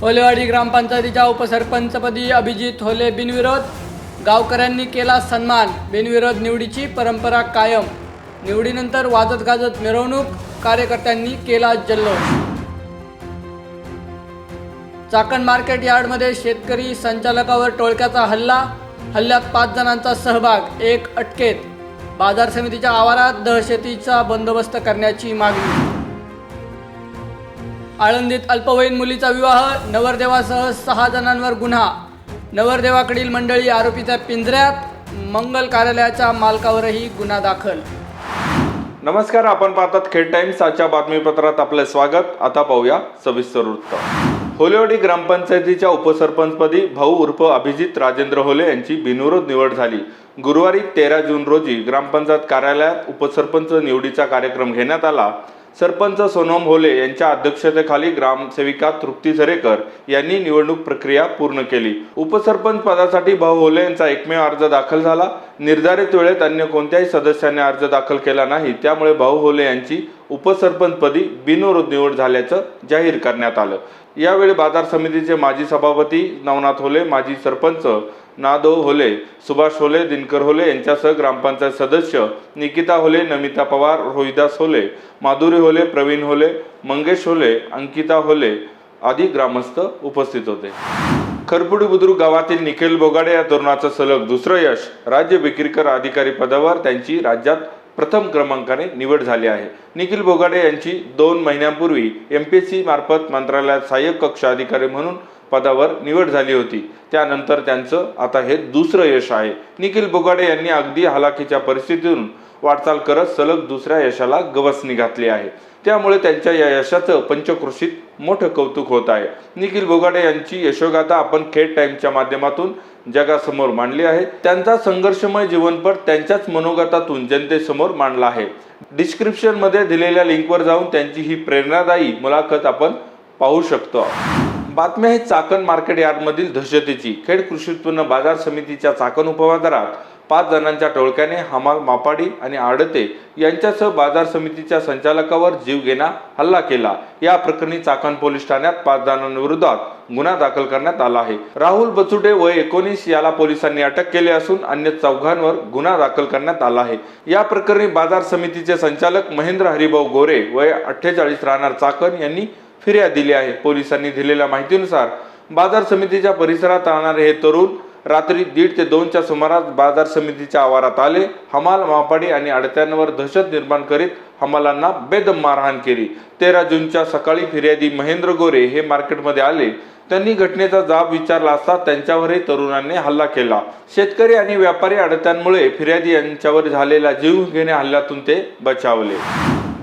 होलेवाडी ग्रामपंचायतीच्या उपसरपंचपदी अभिजित होले बिनविरोध. गावकऱ्यांनी केला सन्मान. बिनविरोध निवडीची परंपरा कायम. निवडीनंतर वाजत गाजत मिरवणूक कार्यकर्त्यांनी केला जल्लोष. चाकण मार्केट यार्डमध्ये शेतकरी संचालकावर टोळक्याचा हल्ला. हल्ल्यात पाच जणांचा सहभाग एक अटकेत. बाजार समितीच्या आवारात दहशतीचा बंदोबस्त करण्याची मागणी. आळंदीत अल्पवयीन मुलीचा विवाह नवरदेवासह सहा जणांवर गुन्हा. नवरदेवाकडील मंडळी आरोपीच्या पिंजऱ्यात मंगल कार्यालयाच्या मालकावरही गुन्हा दाखल. नमस्कार आपण पाहतात खेड टाइम्स. आजच्या बातमीपत्रात आपले स्वागत. आता पाहूया सविस्तर वृत्त. होलेवाडी ग्रामपंचायतीच्या उपसरपंचपदी भाऊ उर्फ अभिजित राजेंद्र होले यांची बिनविरोध निवड झाली. गुरुवारी तेरा जून रोजी ग्रामपंचायत कार्यालयात उपसरपंच निवडीचा कार्यक्रम घेण्यात आला. सरपंच सोनम होले यांच्या अध्यक्षतेखाली ग्रामसेविका तृप्ती झरेकर यांनी निवडणूक प्रक्रिया पूर्ण केली. उपसरपंच पदासाठी भाऊ होले यांचा एकमेव अर्ज दाखल झाला. निर्धारित वेळेत अन्य कोणत्याही सदस्याने अर्ज दाखल केला नाही. त्यामुळे भाऊ होले यांची उपसरपंचपदी बिनविरोध निवड झाल्याचं जाहीर करण्यात आलं. यावेळी बाजार समितीचे माजी सभापती नवनाथ होले माजी सरपंच नादो होले सुभाष होले दिनकर होले यांच्यासह ग्रामपंचायत सदस्य निकिता होले नमिता पवार रोहिदास होले माधुरी होले प्रवीण होले मंगेश होले अंकिता होले आदी ग्रामस्थ उपस्थित होते. खरपुडी बुद्रुक गावातील निखिल बोगाडे या तरुणाचं सलग दुसरं यश राज्य विक्रीकर अधिकारी पदावर त्यांची राज्यात प्रथम क्रमांकाने निवड झाली आहे. निखिल बोगाडे यांची दोन महिन्यांपूर्वी एम पी एस सी मार्फत मंत्रालयात सहाय्यक कक्ष अधिकारी म्हणून पदावर निवड झाली होती. त्यानंतर त्यांचं आता हे दुसरं यश आहे. निखिल बोगाडे यांनी अगदी हलाखीच्या परिस्थितीतून वाटचाल करत सलग दुसऱ्या यशाला गवसणी घातली आहे. त्यामुळे त्यांच्या या यशाचं पंचकृषीत मोठं कौतुक होत आहे. निखिल बोगाडे यांची यशोगाथा आपण खेड टाईमच्या माध्यमातून जगासमोर मांडली आहे. त्यांचा संघर्षमय जीवनपट त्यांच्याच मनोगतातून जनतेसमोर मांडला आहे. डिस्क्रिप्शनमध्ये दिलेल्या लिंकवर जाऊन त्यांची ही प्रेरणादायी मुलाखत आपण पाहू शकतो. बातम्या आहे चाकण मार्केट यार्डमधील दहशतीची खेड कृषी उत्पन्न बाजार समितीच्या चाकण उपबाजारात पाच जणांच्या टोळक्याने हमाल मापाडी आणि आडते यांच्यासह बाजार समितीच्या संचालकावर जीवघेणा हल्ला केला. या प्रकरणी चाकण पोलीस ठाण्यात पाच जणांविरोधात गुन्हा दाखल करण्यात आला आहे. राहुल बचुटे वय एकोणीस याला पोलिसांनी अटक केली असून अन्य चौघांवर गुन्हा दाखल करण्यात आला आहे. या प्रकरणी बाजार समितीचे संचालक महेंद्र हरिभाऊ गोरे वय अठ्ठेचाळीस राहणार चाकण यांनी फिर्याद दिली आहे. पोलिसांनी दिलेल्या माहितीनुसार बाजार समितीच्या परिसरात राहणारे हे तरुण रात्री दीड ते दोनच्या सुमारास बाजार समितीच्या आवारात आले. हमाल मापाडी आणि अडत्यांवर दहशत निर्माण करीत हमालांना बेदम मारहाण केली. तेरा जूनच्या सकाळी फिर्यादी महेंद्र गोरे हे मार्केटमध्ये आले. त्यांनी घटनेचा जाब विचारला असता त्यांच्यावरही तरुणांनी हल्ला केला. शेतकरी आणि व्यापारी अडत्यांमुळे फिर्यादी यांच्यावर झालेल्या जीवघेण्या हल्ल्यातून ते बचावले.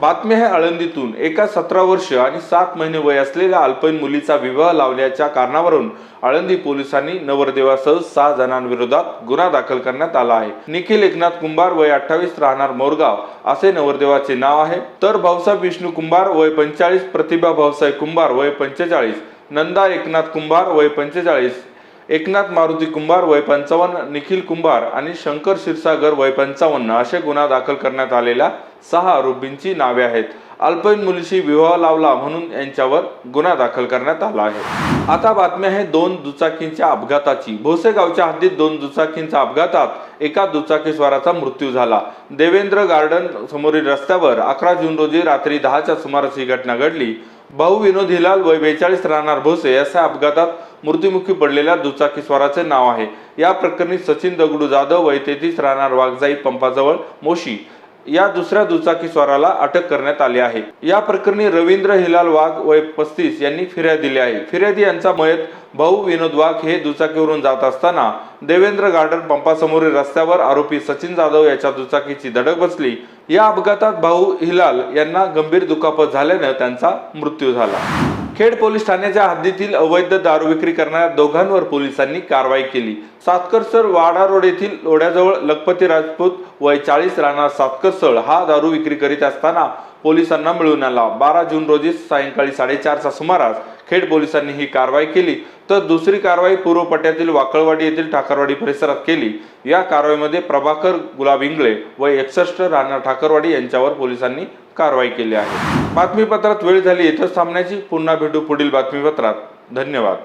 बातमी आहे आळंदीतून. एका सतरा वर्ष आणि सात महिने वय असलेल्या अल्पवयीन मुलीचा विवाह लावल्याच्या कारणावरून आळंदी पोलिसांनी नवरदेवासह सहा जणांविरोधात गुन्हा दाखल करण्यात आला आहे. निखिल एकनाथ कुंभार वय अठ्ठावीस राहणार मोरगाव असे नवरदेवाचे नाव आहे. तर भाऊसाहेब विष्णू कुंभार वय पंचेचाळीस प्रतिभा भाऊसाहेब कुंभार वय पंचेचाळीस नंदा एकनाथ कुंभार वय पंचेचाळीस एकनाथ मारुती कुंभार वय पंचावन्न निखिल कुंभार आणि शंकर क्षीरसागर वय पंचावन्न असे गुन्हा दाखल करण्यात आलेल्या सहा आरोपींची नावे आहेत. अल्पवयीन मुलीशी विवाह लावला म्हणून यांच्यावर गुन्हा दाखल करण्यात आला आहे. आता बातमी आहे दोन दुचाकींच्या अपघाताची. भोसेगावच्या हद्दीत दोन दुचाकींच्या अपघातात एका दुचाकीस्वाराचा मृत्यू झाला. देवेंद्र गार्डन समोरील रस्त्यावर अकरा जून रोजी रात्री दहाच्या सुमारास ही घटना घडली. भाऊ विनोद हिलाल वय बेचाळीस राहणार भोसे असा अपघातात मृत्युमुखी पडलेल्या दुचाकीस्वाराचे नाव आहे. या प्रकरणी सचिन दगडू जाधव वय तेहतीस राहणार वाघजाई पंपाजवळ मोशी. या दुसऱ्या दुचाकी स्वाराला अटक करण्यात आली आहे. या प्रकरणी रवींद्र हिलाल वाघ वय पस्तीस यांनी फिर्याद दिली आहे. फिर्यादी यांचा मयत भाऊ विनोद वाघ हे दुचाकीवरून जात असताना देवेंद्र गार्डन पंपासमोरील रस्त्यावर आरोपी सचिन जाधव याच्या दुचाकीची धडक बसली. या अपघातात भाऊ हिलाल यांना गंभीर दुखापत झाल्यानं त्यांचा मृत्यू झाला. खेड पोलीस ठाण्याच्या हद्दीतील अवैध दारू विक्री करणाऱ्या दोघांवर पोलिसांनी कारवाई केली. सातकरसर वाडा रोड येथील लोड्याजवळ लखपती राजपूत वय चाळीस राहणार सातकरसळ हा दारू विक्री करीत असताना पोलिसांना मिळून आला. बारा जून रोजी सायंकाळी साडेचारच्या सुमारास खेड पोलिसांनी ही कारवाई केली. तर दुसरी कारवाई पूर्व पट्ट्यातील वाकळवाडी येथील ठाकरवाडी परिसरात केली. या कारवाईमध्ये प्रभाकर गुलाब इंगळे व एकसष्ट राणा ठाकरवाडी यांच्यावर पोलिसांनी कारवाई केली आहे. बातमीपत्रात वेळ झाली इथंच थांबण्याची. पुन्हा भेटू पुढील बातमीपत्रात. धन्यवाद.